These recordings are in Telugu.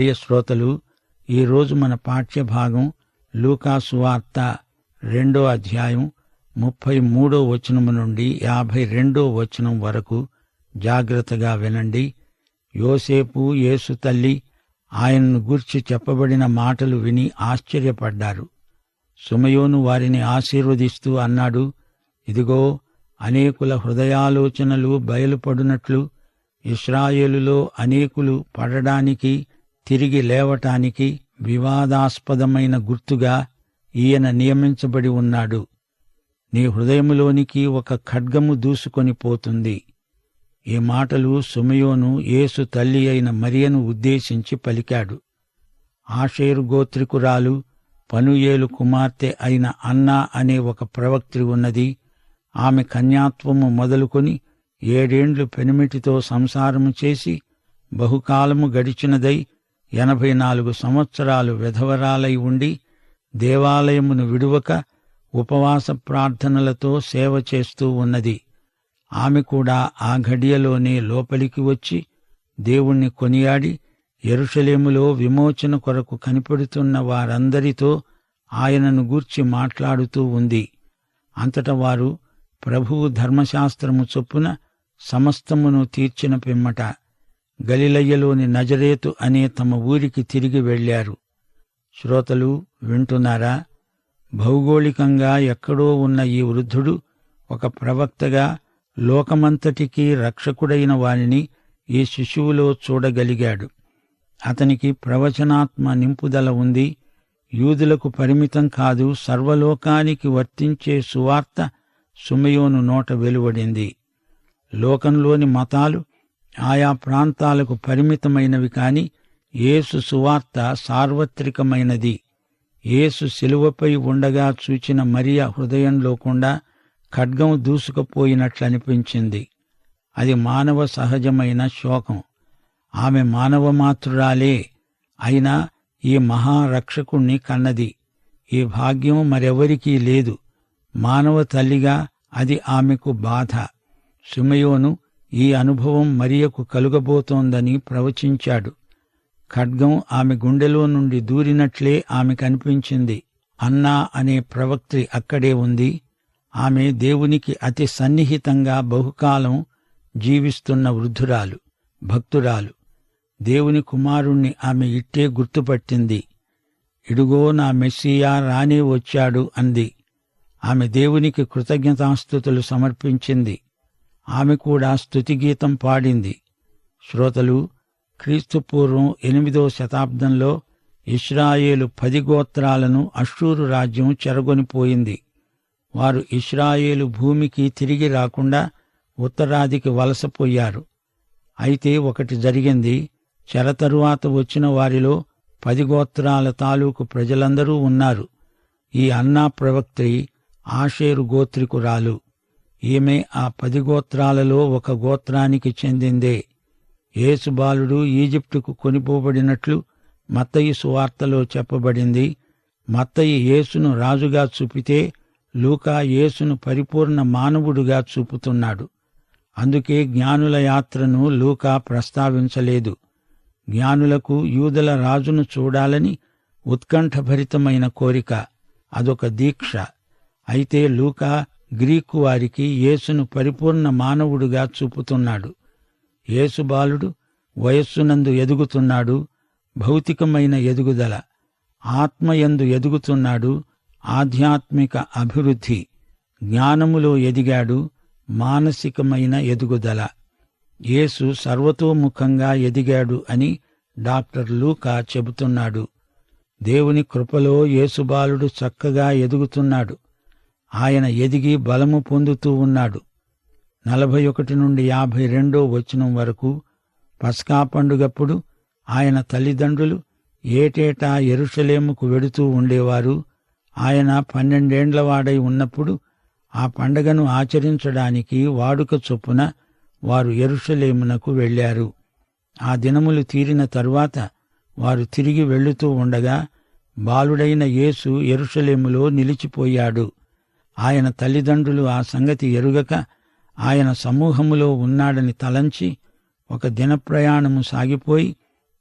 ప్రియ శ్రోతలు ఈరోజు మన పాఠ్యభాగం లూకాసు వార్త రెండో అధ్యాయం ముప్పై మూడో వచనము నుండి యాభై రెండో వచనం వరకు జాగ్రత్తగా వినండి. యోసేపు యేసు తల్లి ఆయనను గూర్చి చెప్పబడిన మాటలు విని ఆశ్చర్యపడ్డారు. సుమయోను వారిని ఆశీర్వదిస్తూ అన్నాడు ఇదిగో అనేకుల హృదయాలోచనలు బయలుపడునట్లు ఇస్రాయేలులో అనేకులు పడడానికి తిరిగి లేవటానికి వివాదాస్పదమైన గుర్తుగా ఈయన నియమించబడి ఉన్నాడు. నీ హృదయములోనికి ఒక ఖడ్గము దూసుకొని పోతుంది. ఈ మాటలు సుమయోను యేసు తల్లి అయిన మరియను ఉద్దేశించి పలికాడు. ఆషేరు గోత్రికురాలు పనుయేలు కుమార్తె అయిన అన్నా అనే ఒక ప్రవక్త్రి ఉన్నది. ఆమె కన్యాత్వము మొదలుకొని ఏడేండ్లు పెనిమిటితో సంసారము చేసి బహుకాలము గడిచినదై ఎనభై నాలుగు సంవత్సరాలు విధవరాలై ఉండి దేవాలయమును విడువక ఉపవాస ప్రార్థనలతో సేవ చేస్తూ ఉన్నది. ఆమె కూడా ఆ ఘడియలోనే లోపలికి వచ్చి దేవుణ్ణి కొనియాడి ఎరుషలేములో విమోచన కొరకు కనిపెడుతున్న వారందరితో ఆయనను గూర్చి మాట్లాడుతూ ఉంది. అంతట వారు ప్రభువు ధర్మశాస్త్రము చొప్పున సమస్తమును తీర్చిన పిమ్మట గలిలయ్యలోని నజరేతు అనే తమ ఊరికి తిరిగి వెళ్ళారు శ్రోతలు వింటున్నారా? భౌగోళికంగా ఎక్కడో ఉన్న ఈ వృద్ధుడు ఒక ప్రవక్తగా లోకమంతటికీ రక్షకుడైన వానిని ఈ శిశువులో చూడగలిగాడు. అతనికి ప్రవచనాత్మ నింపుదల ఉంది. యూదులకు పరిమితం కాదు సర్వలోకానికి వర్తించే సువార్త సుమయోను నోట వెలువడింది. లోకంలోని మతాలు ఆయా ప్రాంతాలకు పరిమితమైనవి కాని యేసు సువార్త సార్వత్రికమైనది. యేసు శిలువపై ఉండగా చూచిన మరియ హృదయంలోకుండా ఖడ్గం దూసుకుపోయినట్లనిపించింది. అది మానవ సహజమైన శోకం. ఆమె మానవ మాతృరాలే. అయినా ఈ మహారక్షకుణ్ణి కన్నది. ఈ భాగ్యం మరెవరికీ లేదు. మానవ తల్లిగా అది ఆమెకు బాధ. సుమయోను ఈ అనుభవం మరియకు కలుగబోతోందని ప్రవచించాడు. ఖడ్గం ఆమె గుండెలో నుండి దూరినట్లే ఆమె కనిపించింది అన్నా అనే ప్రవక్త్రి అక్కడే ఉంది. ఆమె దేవునికి అతి సన్నిహితంగా బహుకాలం జీవిస్తున్న వృద్ధురాలు భక్తురాలు. దేవుని కుమారుణ్ణి ఆమె ఇట్టే గుర్తుపట్టింది. ఇడుగో నా మెస్సియా రానే వచ్చాడు అంది. ఆమె దేవునికి కృతజ్ఞతాస్థుతులు సమర్పించింది. ఆమె కూడా స్తుతిగీతం పాడింది. శ్రోతలు క్రీస్తుపూర్వం ఎనిమిదో శతాబ్దంలో ఇస్రాయేలు పది గోత్రాలను అషూరు రాజ్యం చెరగొనిపోయింది. వారు ఇస్రాయేలు భూమికి తిరిగి రాకుండా ఉత్తరాదికి వలసపోయారు అయితే ఒకటి జరిగింది. చెర తరువాత వచ్చిన వారిలో పది గోత్రాల తాలూకు ప్రజలందరూ ఉన్నారు. ఈ అన్నా ప్రవక్త్రి ఆషేరు గోత్రికురాలు. ఈమె ఆ పది గోత్రాలలో ఒక గోత్రానికి చెందిందే. యేసుబాలుడు ఈజిప్టుకు కొనిపోబడినట్లు మత్తయి సువార్తలో చెప్పబడింది. మత్తయి యేసును రాజుగా చూపితే లూకా యేసును పరిపూర్ణ మానవుడుగా చూపుతున్నాడు. అందుకే జ్ఞానుల యాత్రను లూకా ప్రస్తావించలేదు. జ్ఞానులకు యూదుల రాజును చూడాలని ఉత్కంఠభరితమైన కోరిక. అదొక దీక్ష. అయితే లూకా గ్రీకు వారికి యేసును పరిపూర్ణ మానవుడుగా చూపుతున్నాడు. యేసు బాలుడు వయస్సునందు ఎదుగుతున్నాడు భౌతికమైన ఎదుగుదల ఆత్మయందు ఎదుగుతున్నాడు ఆధ్యాత్మిక అభివృద్ధి జ్ఞానములో ఎదిగాడు మానసికమైన ఎదుగుదల. యేసు సర్వతోముఖంగా ఎదిగాడు అని డాక్టర్ లూకా చెబుతున్నాడు. దేవుని కృపలో యేసుబాలుడు చక్కగా ఎదుగుతున్నాడు. ఆయన ఎదిగి బలము పొందుతూ ఉన్నాడు. నలభై ఒకటి నుండి యాభై రెండో వచనం వరకు పస్కా పండుగప్పుడు ఆయన తల్లిదండ్రులు ఏటేటా ఎరుషలేముకు వెడుతూ ఉండేవారు. ఆయన పన్నెండేండ్లవాడై ఉన్నప్పుడు ఆ పండగను ఆచరించడానికి వాడుక చొప్పున వారు ఎరుషలేమునకు వెళ్ళారు ఆ దినములు తీరిన తరువాత వారు తిరిగి వెళ్ళుతూ ఉండగా బాలుడైన యేసు ఎరుషలేములో నిలిచిపోయాడు. ఆయన తల్లిదండ్రులు ఆ సంగతి ఎరుగక ఆయన సమూహములో ఉన్నాడని తలంచి ఒక దినప్రయాణము సాగిపోయి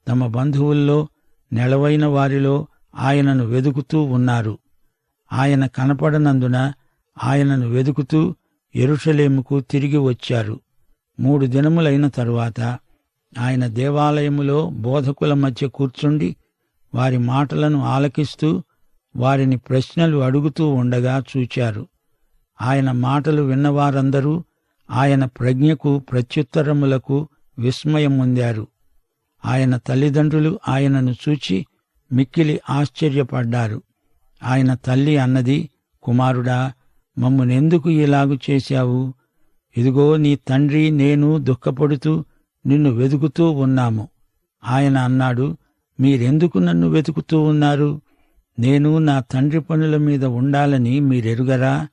తమ బంధువుల్లో నెలవైన వారిలో ఆయనను వెదుకుతూ ఉన్నారు. ఆయన కనపడనందున ఆయనను వెదుకుతూ ఎరుషలేముకు తిరిగి వచ్చారు. మూడు దినములైన తరువాత ఆయన దేవాలయములో బోధకుల మధ్య కూర్చుండి వారి మాటలను ఆలకిస్తూ వారిని ప్రశ్నలు అడుగుతూ ఉండగా చూచారు. ఆయన మాటలు విన్నవారందరూ ఆయన ప్రజ్ఞకు ప్రత్యుత్తరములకు విస్మయం పొందారు. ఆయన తల్లిదండ్రులు ఆయనను చూచి మిక్కిలి ఆశ్చర్యపడ్డారు. ఆయన తల్లి అన్నది కుమారుడా మమ్మునెందుకు ఇలాగు చేశావు? ఇదిగో నీ తండ్రి నేను దుఃఖపడుతూ నిన్ను వెతుకుతూ ఉన్నాము. ఆయన అన్నాడు మీరెందుకు నన్ను వెతుకుతూ ఉన్నారు? నేను నా తండ్రి పనుల మీద ఉండాలని మీరెరుగరా?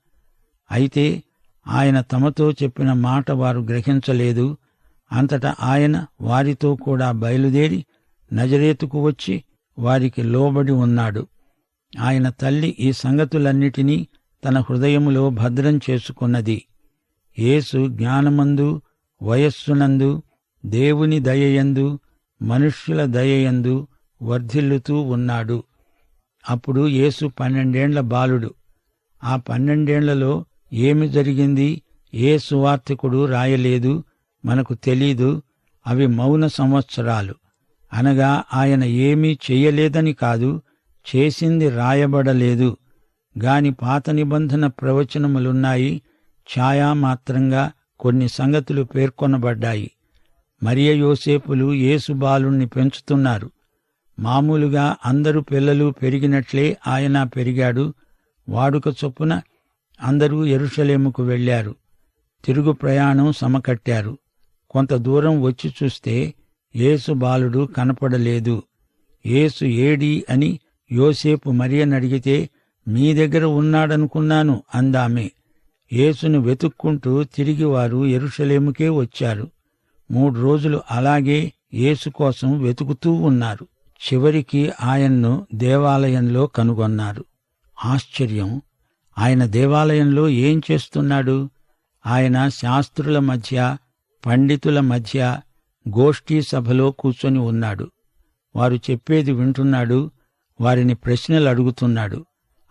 అయితే ఆయన తమతో చెప్పిన మాట వారు గ్రహించలేదు. అంతటా ఆయన వారితో కూడా బయలుదేరి నజరేతుకు వచ్చి వారికి లోబడి ఉన్నాడు. ఆయన తల్లి ఈ సంగతులన్నిటినీ తన హృదయములో భద్రం చేసుకున్నది. యేసు జ్ఞానమందు వయస్సునందు దేవుని దయయందు మనుష్యుల దయయందు వర్ధిల్లుతూ ఉన్నాడు. అప్పుడు యేసు పన్నెండేండ్ల బాలుడు. ఆ పన్నెండేండ్లలో ఏమి జరిగింది? ఏ సువార్థికుడు రాయలేదు? మనకు తెలీదు. అవి మౌన సంవత్సరాలు. అనగా ఆయన ఏమీ చెయ్యలేదని కాదు చేసింది రాయబడలేదు. గాని పాత నిబంధన ప్రవచనములున్నాయి. ఛాయామాత్రంగా కొన్ని సంగతులు పేర్కొనబడ్డాయి. మరియ యోసేపులు యేసు బాలుణ్ణి పెంచుతున్నారు. మామూలుగా అందరు పిల్లలు పెరిగినట్లే ఆయన పెరిగాడు. వాడుక చొప్పున అందరూ ఎరుషలేముకు వెళ్ళారు తిరుగు ప్రయాణం సమకట్టారు. కొంత దూరం వచ్చి చూస్తే యేసు బాలుడు కనపడలేదు. యేసు ఏడి అని యోసేపు మరియనడిగితే మీ దగ్గర ఉన్నాడనుకున్నాను అందామె. యేసును వెతుక్కుంటూ తిరిగి వారు ఎరుషలేముకే వచ్చారు. మూడు రోజులు అలాగే యేసు కోసం వెతుకుతూ ఉన్నారు. చివరికి ఆయన్ను దేవాలయంలో కనుగొన్నారు. ఆశ్చర్యం! ఆయన దేవాలయంలో ఏం చేస్తున్నాడు? ఆయన శాస్త్రుల మధ్య పండితుల మధ్య గోష్ఠీ సభలో కూర్చొని ఉన్నాడు. వారు చెప్పేది వింటున్నాడు వారిని ప్రశ్నలు అడుగుతున్నాడు.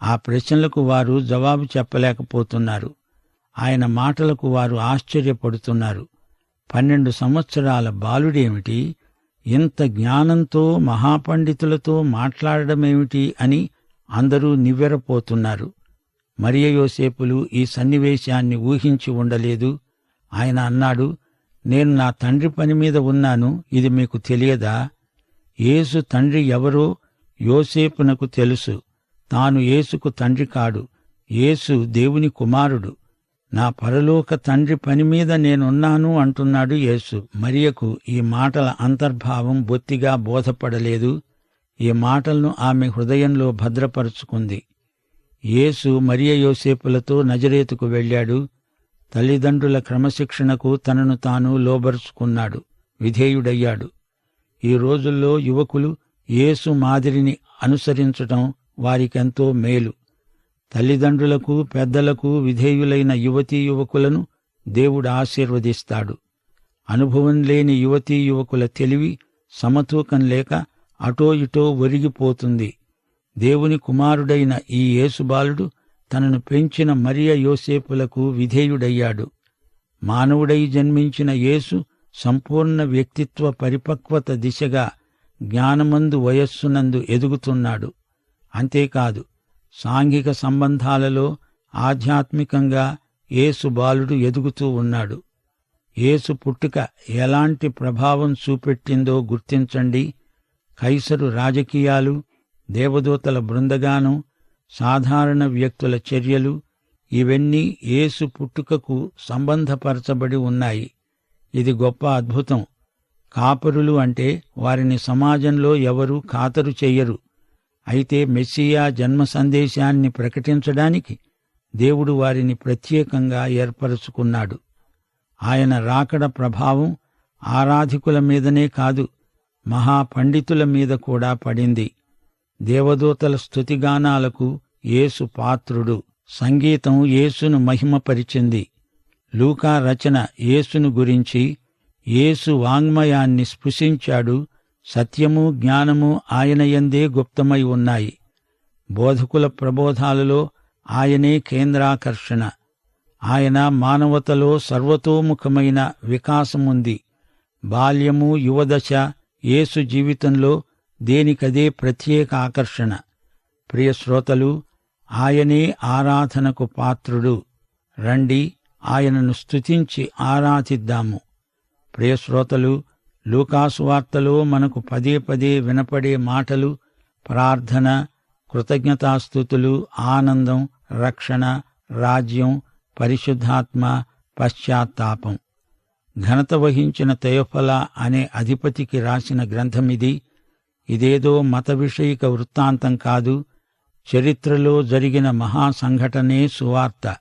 ఆ ప్రశ్నలకు వారు జవాబు చెప్పలేకపోతున్నారు. ఆయన మాటలకు వారు ఆశ్చర్యపడుతున్నారు. పన్నెండు సంవత్సరాల బాలుడేమిటి? ఇంత జ్ఞానంతో మహాపండితులతో మాట్లాడడమేమిటి అని అందరూ నివ్వెరపోతున్నారు. మరియ యోసేపులు ఈ సన్నివేశాన్ని ఊహించి ఉండలేదు. ఆయన అన్నాడు నేను నా తండ్రి పని మీద ఉన్నాను ఇది మీకు తెలియదా? యేసు తండ్రి ఎవరో యోసేపునకు తెలుసు. తాను యేసుకు తండ్రి కాడు. యేసు దేవుని కుమారుడు. నా పరలోక తండ్రి పని మీద నేనున్నాను అంటున్నాడు యేసు. మరియకు ఈ మాటల అంతర్భావం బొత్తిగా బోధపడలేదు. ఈ మాటలను ఆమె హృదయంలో భద్రపరుచుకుంది. యేసు మరియ యోసేపులతో నజరేతుకు వెళ్ళాడు. తల్లిదండ్రుల క్రమశిక్షణకు తనను తాను లోబరుచుకున్నాడు. విధేయుడయ్యాడు. ఈ రోజుల్లో యువకులు యేసు మాదిరిని అనుసరించటం వారికెంతో మేలు. తల్లిదండ్రులకు పెద్దలకు విధేయులైన యువతీ యువకులను దేవుడు ఆశీర్వదిస్తాడు. అనుభవం లేని యువతీ యువకుల తెలివి సమతూకం లేక అటో ఇటో ఒరిగిపోతుంది. దేవుని కుమారుడైన ఈ యేసుబాలుడు తనను పెంచిన మరియ యోసేపులకు విధేయుడయ్యాడు. మానవుడై జన్మించిన యేసు సంపూర్ణ వ్యక్తిత్వ పరిపక్వత దిశగా జ్ఞానమందు వయస్సునందు ఎదుగుతున్నాడు. అంతేకాదు సాంఘిక సంబంధాలలో ఆధ్యాత్మికంగా యేసు బాలుడు ఎదుగుతూ ఉన్నాడు. యేసు పుట్టుక ఎలాంటి ప్రభావం చూపెట్టిందో గుర్తించండి. కైసరు రాజకీయాలు దేవదూతల బృందగానం సాధారణ వ్యక్తుల చర్యలు ఇవన్నీ యేసు పుట్టుకకు సంబంధపరచబడి ఉన్నాయి. ఇది గొప్ప అద్భుతం. కాపరులు అంటే వారిని సమాజంలో ఎవరూ ఖాతరు చెయ్యరు. అయితే మెస్సియా జన్మ సందేశాన్ని ప్రకటించడానికి దేవుడు వారిని ప్రత్యేకంగా ఏర్పరచుకున్నాడు. ఆయన రాకడ ప్రభావం ఆరాధికుల మీదనే కాదు మహాపండితుల మీద కూడా పడింది. దేవదూతల స్తుతిగానాలకు యేసు పాత్రుడు. సంగీతం యేసును మహిమపరిచింది. లూకా రచన యేసును గురించి యేసు వాంగ్మయాన్ని స్పృశించాడు. సత్యము జ్ఞానము ఆయన యందే గుప్తమై ఉన్నాయి. బోధకుల ప్రబోధాలలో ఆయనే కేంద్రాకర్షణ. ఆయన మానవతలో సర్వతోముఖమైన వికాసముంది. బాల్యము యువదశ యేసు జీవితంలో దేనికదే ప్రత్యేక ఆకర్షణ. ప్రియ శ్రోతలు ఆయనే ఆరాధనకు పాత్రుడు. రండి ఆయనను స్తుతించి ఆరాధిద్దాము. ప్రియశ్రోతలు లూకాసువార్తలో లూకాసు మనకు పదే పదే వినపడే మాటలు ప్రార్థన కృతజ్ఞతాస్థుతులు ఆనందం రక్షణ రాజ్యం పరిశుద్ధాత్మ పశ్చాత్తాపం. ఘనత వహించిన తయోఫల అనే అధిపతికి రాసిన గ్రంథమిది ఇదేదో మత విషయిక వృత్తాంతం కాదు చరిత్రలో జరిగిన మహాసంఘటనే సువార్త.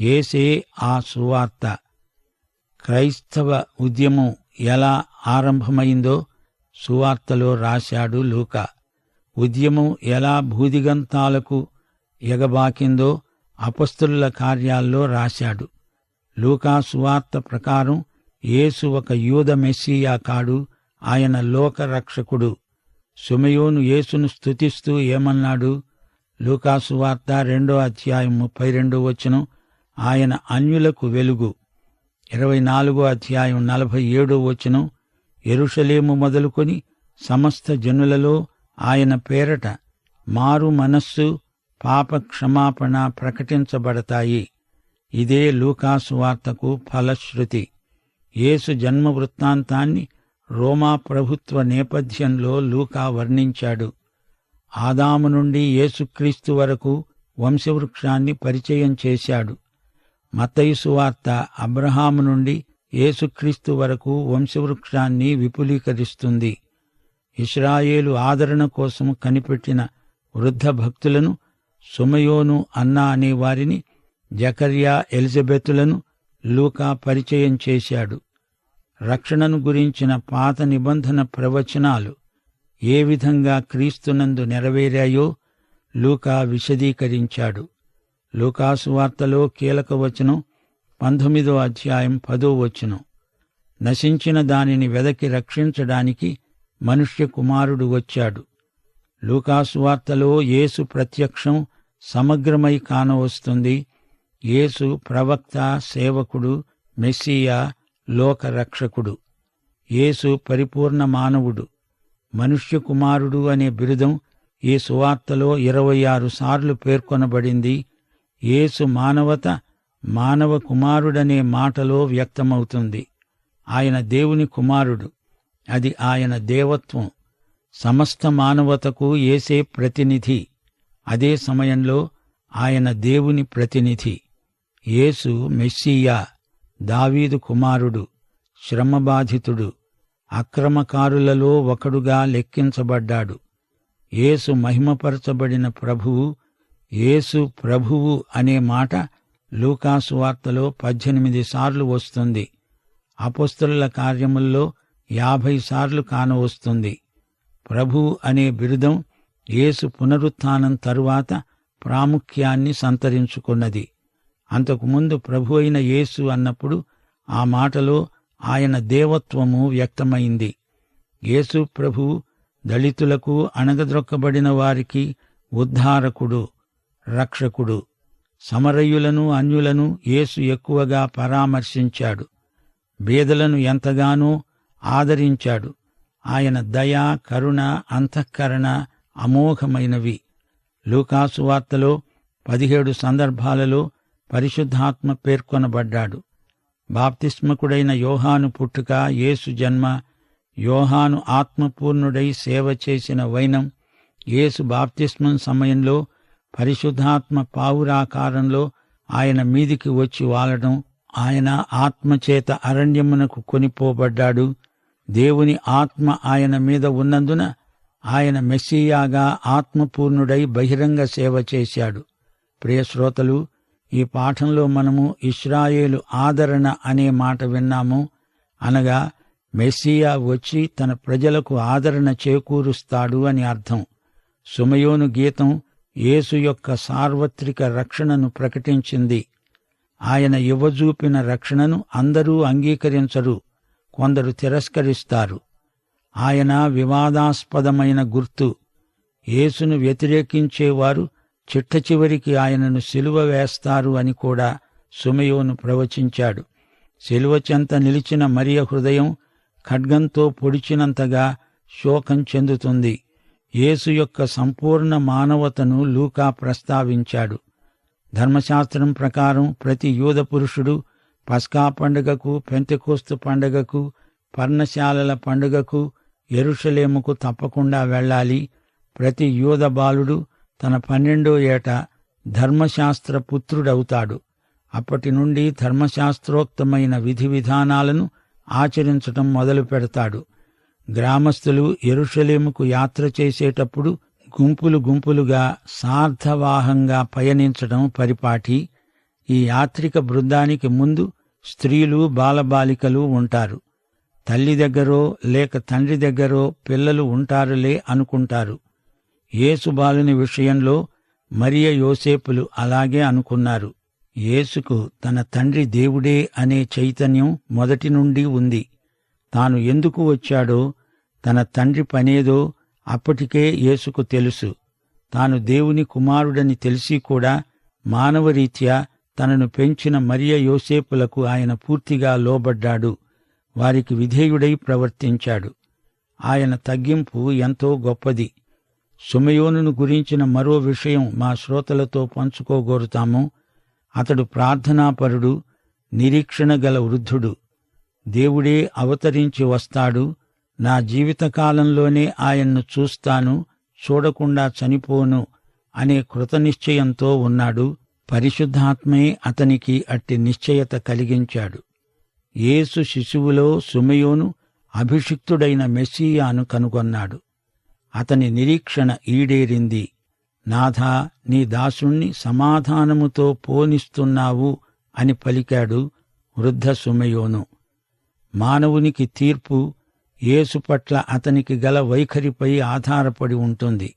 ఏసే ఆ సువార్త. క్రైస్తవ ఉద్యమం ఎలా ఆరంభమైందో సువార్తలో రాశాడు లూకా. ఉద్యమం ఎలా భూదిగంతాలకు ఎగబాకిందో అపస్తుల కార్యాల్లో రాశాడు. లూకా సువార్త ప్రకారం యేసు ఒక యూద మెస్సియా కాడు ఆయన లోకరక్షకుడు. సుమయోను యేసును స్తుతిస్తూ ఏమన్నాడు? లూకాసు వార్త రెండో అధ్యాయం ముప్పై రెండో వచనం ఆయన అన్యులకు వెలుగు. ఇరవై నాలుగో అధ్యాయం నలభై ఏడో వచనం ఎరుషలేము మొదలుకొని సమస్త జనులలో ఆయన పేరట మారు మనస్సు పాప క్షమాపణ ప్రకటించబడతాయి. ఇదే లూకాసు వార్తకు ఫలశ్రుతి. యేసు జన్మ వృత్తాంతాన్ని రోమా ప్రభుత్వ నేపథ్యంలో లూకా వర్ణించాడు. ఆదాము నుండి యేసుక్రీస్తు వరకు వంశవృక్షాన్ని పరిచయం చేశాడు. మతయుసువార్త అబ్రహాము నుండి యేసుక్రీస్తు వరకు వంశవృక్షాన్ని విపులీకరిస్తుంది. ఇస్రాయేలు ఆదరణ కోసం కనిపెట్టిన వృద్ధ భక్తులను సుమయోను అన్నా అనే వారిని జకర్యా ఎలిజబెతులను లూకా పరిచయం చేశాడు. రక్షణను గురించిన పాత నిబంధన ప్రవచనాలు ఏ విధంగా క్రీస్తునందు నెరవేరాయో లూకా విశదీకరించాడు. లూకాసువార్తలో కీలక వచనం పంతొమ్మిదో అధ్యాయం పదో వచనం. నశించిన దానిని వెదకి రక్షించడానికి మనుష్య కుమారుడు వచ్చాడు. లూకాసువార్తలో యేసు ప్రత్యక్షం సమగ్రమై కానవస్తుంది. యేసు ప్రవక్త సేవకుడు మెస్సియా లోకరక్షకుడు. యేసు పరిపూర్ణ మానవుడు. మనుష్య కుమారుడు అనే బిరుదం ఈ సువార్తలో ఇరవై ఆరు సార్లు పేర్కొనబడింది. యేసు మానవత మానవ కుమారుడనే మాటలో వ్యక్తమవుతుంది. ఆయన దేవుని కుమారుడు. అది ఆయన దేవత్వం. సమస్త మానవతకు ఏసే ప్రతినిధి. అదే సమయంలో ఆయన దేవుని ప్రతినిధి. యేసు మెస్సియా. దావీదు కుమారుడు శ్రమబాధితుడు అక్రమకారులలో ఒకడుగా లెక్కించబడ్డాడు. యేసు మహిమపరచబడిన ప్రభువు యేసు ప్రభువు అనే మాట లూకాసు వార్తలో పద్దెనిమిది సార్లు వస్తుంది. అపస్తుల కార్యముల్లో యాభై సార్లు కానవస్తుంది ప్రభువు అనే బిరుదం యేసు పునరుత్థానం తరువాత ప్రాముఖ్యాన్ని సంతరించుకున్నది. అంతకుముందు ప్రభు అయిన యేసు అన్నప్పుడు ఆ మాటలో ఆయన దేవత్వము వ్యక్తమైంది. యేసు ప్రభు దళితులకు అణగద్రొక్కబడిన వారికి ఉద్ధారకుడు రక్షకుడు. సమరయులను అన్యులను యేసు ఎక్కువగా పరామర్శించాడు. బేదలను ఎంతగానో ఆదరించాడు. ఆయన దయ కరుణ అంతఃకరణ అమోఘమైనవి. లూకాసు వార్తలో పదిహేడు సందర్భాలలో పరిశుద్ధాత్మ పేర్కొనబడ్డాడు. బాప్తిస్మకుడైన యోహాను పుట్టుక యేసు జన్మ యోహాను ఆత్మపూర్ణుడై సేవ చేసిన వైనం యేసు బాప్తిస్మం సమయంలో పరిశుద్ధాత్మ పావురాకారంలో ఆయన మీదికి వచ్చి వాలడం ఆయన ఆత్మచేత అరణ్యమునకు కొనిపోబడ్డాడు. దేవుని ఆత్మ ఆయన మీద ఉన్నందున ఆయన మెస్సియాగా ఆత్మపూర్ణుడై బహిరంగ సేవ చేశాడు. ప్రియశ్రోతలు ఈ పాఠంలో మనము ఇస్రాయేలు ఆదరణ అనే మాట విన్నాము. అనగా మెస్సియా వచ్చి తన ప్రజలకు ఆదరణ చేకూరుస్తాడు అని అర్థం. సుమయోను గీతం యేసు యొక్క సార్వత్రిక రక్షణను ప్రకటించింది. ఆయన ఇవ్వజూపిన రక్షణను అందరూ అంగీకరించరు కొందరు తిరస్కరిస్తారు. ఆయన వివాదాస్పదమైన గుర్తు. యేసును వ్యతిరేకించేవారు చిట్ట చివరికి ఆయనను సిలువ వేస్తారు అని కూడా సుమయోను ప్రవచించాడు. సిలువ చెంత నిలిచిన మరియ హృదయం ఖడ్గంతో పొడిచినంతగా శోకం చెందుతుంది. యేసు యొక్క సంపూర్ణ మానవతను లూకా ప్రస్తావించాడు. ధర్మశాస్త్రం ప్రకారం ప్రతి యూద పురుషుడు పస్కా పండుగకు పెంతెకోస్తు పండుగకు పర్ణశాలల పండుగకు ఎరుషలేముకు తప్పకుండా వెళ్ళాలి. ప్రతి యూద బాలుడు తన పన్నెండో ఏట ధర్మశాస్త్ర పుత్రుడవుతాడు. అప్పటి నుండి ధర్మశాస్త్రోక్తమైన విధి విధానాలను ఆచరించటం మొదలు పెడతాడు. గ్రామస్తులు ఎరుషలేముకు యాత్ర చేసేటప్పుడు గుంపులు గుంపులుగా సార్థవాహంగా పయనించడం పరిపాటి ఈ యాత్రిక బృందానికి ముందు స్త్రీలు బాలబాలికలు ఉంటారు. తల్లి దగ్గరో లేక తండ్రి దగ్గరో పిల్లలు ఉంటారులే అనుకుంటారు. యేసు బాలుని విషయంలో మరియ యోసేపులు అలాగే అనుకున్నారు. యేసుకు తన తండ్రి దేవుడే అనే చైతన్యం మొదటి నుండి ఉంది. తాను ఎందుకు వచ్చాడో తన తండ్రి పనేదో అప్పటికే యేసుకు తెలుసు. తాను దేవుని కుమారుడని తెలిసి కూడా మానవరీత్యా తనను పెంచిన మరియ యోసేపులకు ఆయన పూర్తిగా లోబడ్డాడు. వారికి విధేయుడై ప్రవర్తించాడు. ఆయన తగ్గింపు ఎంతో గొప్పది. సుమయోనును గురించిన మరో విషయం మా శ్రోతలతో పంచుకోగోరుతాము. అతడు ప్రార్థనాపరుడు నిరీక్షణ గల వృద్ధుడు. దేవుడే అవతరించి వస్తాడు. నా జీవితకాలంలోనే ఆయన్ను చూస్తాను చూడకుండా చనిపోను అనే కృతనిశ్చయంతో ఉన్నాడు. పరిశుద్ధాత్మే అతనికి అట్టి నిశ్చయత కలిగించాడు. యేసు శిశువులో సుమయోను అభిషిక్తుడైన మెస్సియాను కనుగొన్నాడు. అతని నిరీక్షణ ఈడేరింది. నాథా నీ దాసుణ్ణి సమాధానముతో పోనిస్తున్నావు అని పలికాడు వృద్ధ సుమయోను. మానవునికి తీర్పు యేసు పట్ల అతనికి గల వైఖరిపై ఆధారపడి ఉంటుంది.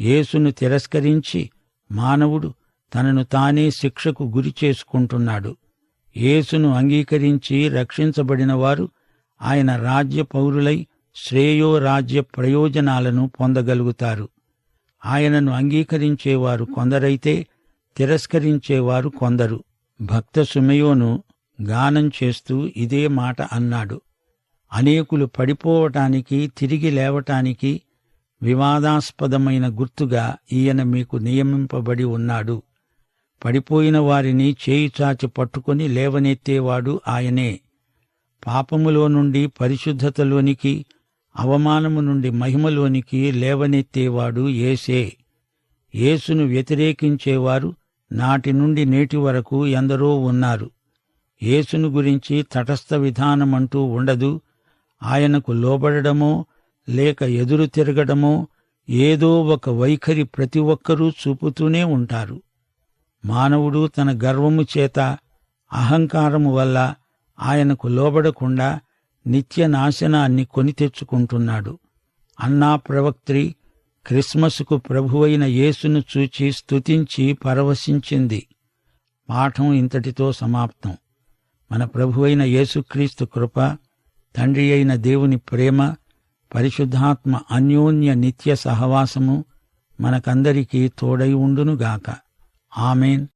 యేసును తిరస్కరించి మానవుడు తనను తానే శిక్షకు గురి చేసుకుంటున్నాడు. యేసును అంగీకరించి రక్షించబడినవారు ఆయన రాజ్య పౌరులై శ్రేయో రాజ్య ప్రయోజనాలను పొందగలుగుతారు. ఆయనను అంగీకరించేవారు కొందరైతే తిరస్కరించేవారు కొందరు. భక్త సుమయోను గానం చేస్తూ ఇదే మాట అన్నాడు. అనేకులు పడిపోవటానికి తిరిగి లేవటానికి వివాదాస్పదమైన గుర్తుగా ఈయన మీకు నియమింపబడి ఉన్నాడు. పడిపోయిన వారిని చేయిచాచి పట్టుకొని లేవనెత్తేవాడు ఆయనే. పాపములో నుండి పరిశుద్ధతలోనికి అవమానము నుండి మహిమలోనికి లేవనెత్తేవాడు ఏసే యేసును వ్యతిరేకించేవారు నాటి నుండి నేటి వరకు ఎందరో ఉన్నారు. యేసును గురించి తటస్థ విధానమంటూ ఉండదు. ఆయనకు లోబడడమో లేక ఎదురు తిరగడమో ఏదో ఒక వైఖరి ప్రతి ఒక్కరూ చూపుతూనే ఉంటారు. మానవుడు తన గర్వము చేత అహంకారము వల్ల ఆయనకు లోబడకుండా నిత్య నాశనాన్ని కొని తెచ్చుకుంటున్నాడు. అన్నా ప్రవక్త్రి క్రిస్మస్కు ప్రభువైన యేసును చూచి స్తుతించి పరవశించింది. పాఠం ఇంతటితో సమాప్తం. మన ప్రభువైన యేసుక్రీస్తు కృప తండ్రి అయిన దేవుని ప్రేమ పరిశుద్ధాత్మ అన్యోన్య నిత్య సహవాసము మనకందరికీ తోడై ఉండునుగాక. ఆమెన్.